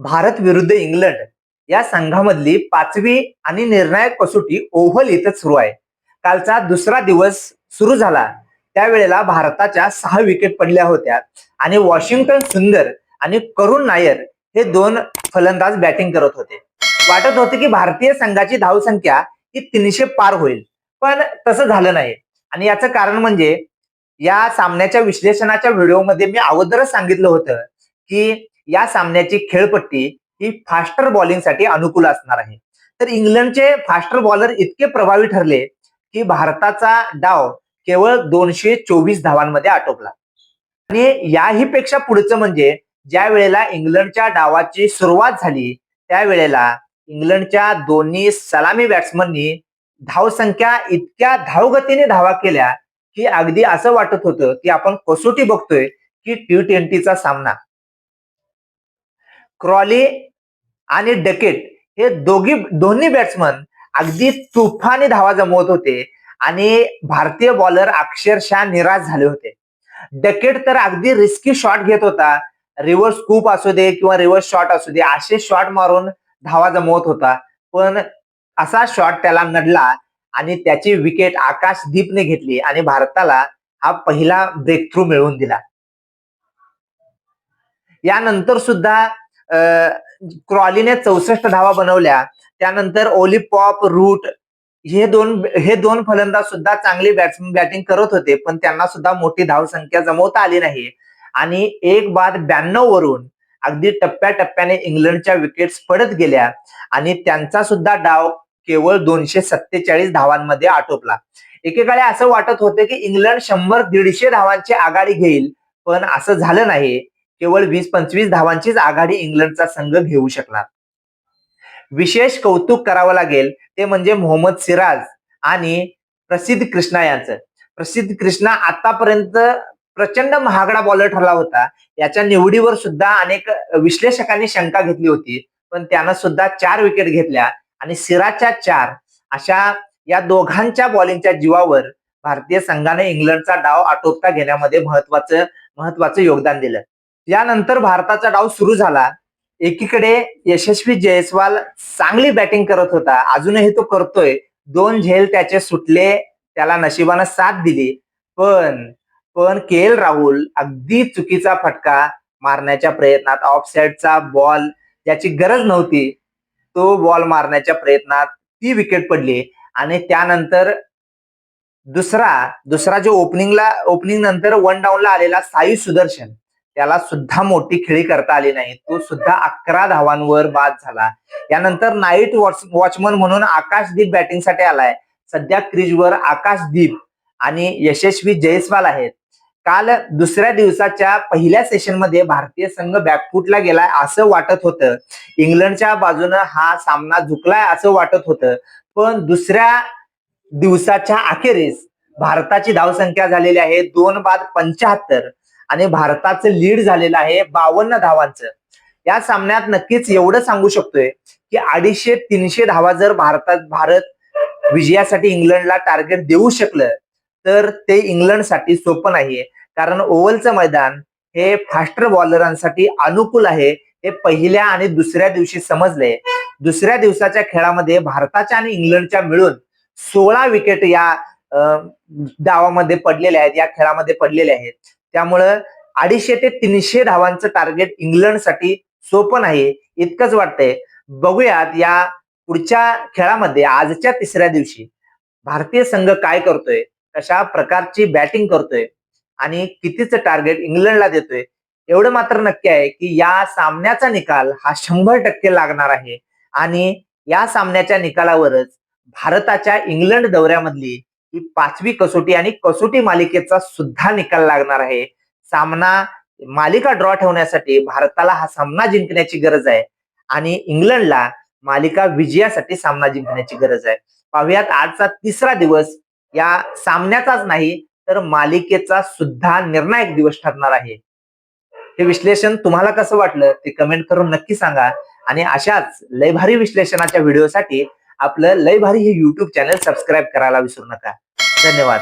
भारत विरुद्ध इंग्लंड या संघामधली पाचवी आणि निर्णायक कसोटी ओव्हल इथं सुरू आहे. कालचा दुसरा दिवस सुरू झाला. त्यावेळेला भारताच्या सहा विकेट पडल्या होत्या आणि वॉशिंग्टन सुंदर आणि करुण नायर हे दोन फलंदाज बॅटिंग करत होते. वाटत होते की भारतीय संघाची धावसंख्या ही तीनशे पार होईल पण तसं झालं नाही. आणि याचं कारण म्हणजे या सामन्याच्या विश्लेषणाच्या व्हिडिओमध्ये मी अगोदरच सांगितलं होतं की या सामन्याची खेळपट्टी ही फास्टर बॉलिंगसाठी अनुकूल असणार आहे. तर इंग्लंडचे फास्टर बॉलर इतके प्रभावी ठरले की भारताचा डाव केवळ दोनशे चोवीस धावांमध्ये आटोपला. आणि याही पेक्षा पुढचं म्हणजे ज्या वेळेला इंग्लंडच्या डावाची सुरुवात झाली त्यावेळेला इंग्लंडच्या दोन्ही सलामी बॅट्समननी धावसंख्या इतक्या धावगतीने धावा केल्या की अगदी असं वाटत होतं की आपण कसोटी बघतोय की टी ट्वेंटीचा सामना. क्रॉली आणि डकेट हे दोघी दोन्ही बॅट्समन अगदी तुफानी धावा जमवत होते आणि भारतीय बॉलर अक्षरशः निराश झाले होते. डकेट तर अगदी रिस्की शॉट घेत होता. रिव्हर्स स्कूप असू दे किंवा रिव्हर्स शॉट असू दे असे शॉट मारून धावा जमवत होता. पण असा शॉट त्याला नडला आणि त्याची विकेट आकाशदीपने घेतली आणि भारताला हा पहिला ब्रेक थ्रू मिळवून दिला. यानंतर सुद्धा क्रॉलीने चौसष्ट धावा बनवल्या. त्यानंतर ओलिपॉप रूट हे दोन हे दोन फलंदाज सुद्धा चांगली बॅट्समन बॅटिंग करत होते पण त्यांना सुद्धा मोठी धावसंख्या जमवता आली नाही. आणि एक बाद ब्याण्णव वरून अगदी टप्प्याटप्प्याने इंग्लंडच्या विकेट्स पडत गेल्या आणि त्यांचा सुद्धा डाव केवळ दोनशे सत्तेचाळीस धावांमध्ये आटोपला. एकेकाळी असं वाटत होतं की इंग्लंड शंभर दीडशे धावांची आघाडी घेईल पण असं झालं नाही. केवळ वीस पंचवीस धावांचीच आघाडी इंग्लंडचा संघ घेऊ शकला विशेष कौतुक करावं लागेल ते म्हणजे मोहम्मद सिराज आणि प्रसिद्ध कृष्णा यांचं. प्रसिद्ध कृष्णा आतापर्यंत प्रचंड महागडा बॉलर ठरला होता. याच्या निवडीवर सुद्धा अनेक विश्लेषकांनी शंका घेतली होती. पण त्यानं सुद्धा चार विकेट घेतल्या आणि सिराजच्या चार. अशा या दोघांच्या बॉलिंगच्या जीवावर भारतीय संघाने इंग्लंडचा डाव आटोपता घेण्यामध्ये महत्वाचं महत्वाचं योगदान दिलं. यानंतर भारताचा डाव सुरू झाला. एकीकडे यशस्वी जयस्वाल चांगली बॅटिंग करत होता. अजूनही तो करतोय. दोन झेल त्याचे सुटले. त्याला नशिबानं साथ दिली. पण पण के एल राहुल अगदी चुकीचा फटका मारण्याच्या प्रयत्नात ऑफ साईडचा बॉल ज्याची गरज नव्हती. तो बॉल मारण्याच्या प्रयत्नात ती विकेट पडली. आणि त्यानंतर दुसरा दुसरा जो ओपनिंगला ओपनिंग नंतर वन डाऊनला आलेला साई सुदर्शन. त्याला सुद्धा मोठी खेळी करता आली नाही. तो सुद्धा अकरा धावांवर बाद झाला. यानंतर नाईट वॉचमन म्हणून आकाशदीप बॅटिंगसाठी आलाय. सध्या क्रीजवर आकाशदीप आणि यशस्वी जयस्वाल आहेत. काल दुसऱ्या दिवसाच्या पहिल्या सेशनमध्ये भारतीय संघ बॅकफूटला गेलाय असं वाटत होतं. इंग्लंडच्या बाजूनं हा सामना झुकलाय असं वाटत होतं. पण दुसऱ्या दिवसाच्या अखेरीस भारताची धावसंख्या झालेली आहे दोन बाद पंच्याहत्तर. आणि भारताचं लीड झालेलं आहे बावन्न धावांचं. या सामन्यात नक्कीच एवढं सांगू शकतोय की अडीचशे तीनशे धावा जर भारतात भारत विजयासाठी इंग्लंडला टार्गेट देऊ शकलं तर ते इंग्लंडसाठी सोपं नाहीये. कारण ओव्हलचं मैदान हे फास्टर बॉलरांसाठी अनुकूल आहे हे पहिल्या आणि दुसऱ्या दिवशी समजले. दुसऱ्या दिवसाच्या खेळामध्ये भारताच्या आणि इंग्लंडच्या मिळून सोळा विकेट या डावामध्ये पडलेल्या आहेत या खेळामध्ये पडलेल्या आहेत. त्यामुळं अडीचशे ते तीनशे धावांचं टार्गेट इंग्लंडसाठी सोपं नाही इतकंच वाटतंय. बघूयात या पुढच्या खेळामध्ये आजच्या तिसऱ्या दिवशी भारतीय संघ काय करतोय कशा प्रकारची बॅटिंग करतोय आणि कितीच टार्गेट इंग्लंडला देतोय एवढं मात्र नक्की आहे की या सामन्याचा निकाल हा शंभर टक्के लागणार आहे. आणि या सामन्याच्या निकालावरच भारताच्या इंग्लंड दौऱ्यामधली ही पाचवी कसोटी आणि कसोटी मालिकेचा सुद्धा निकाल लागणार आहे. सामना मालिका ड्रॉ ठेवण्यासाठी भारताला हा सामना जिंकण्याची गरज आहे आणि इंग्लंडला मालिका विजयासाठी सामना जिंकण्याची गरज आहे. पाहुयात आजचा तिसरा दिवस. या सामन्याचाच नाही तर मालिकेचा सुद्धा निर्णायक दिवस ठरणार आहे. हे विश्लेषण तुम्हाला कसं वाटलं ते कमेंट करून नक्की सांगा आणि अशाच लयभारी विश्लेषणाच्या व्हिडिओसाठी आपलं लय भारी हे युट्यूब चॅनल सबस्क्राईब करायला विसरू नका. धन्यवाद.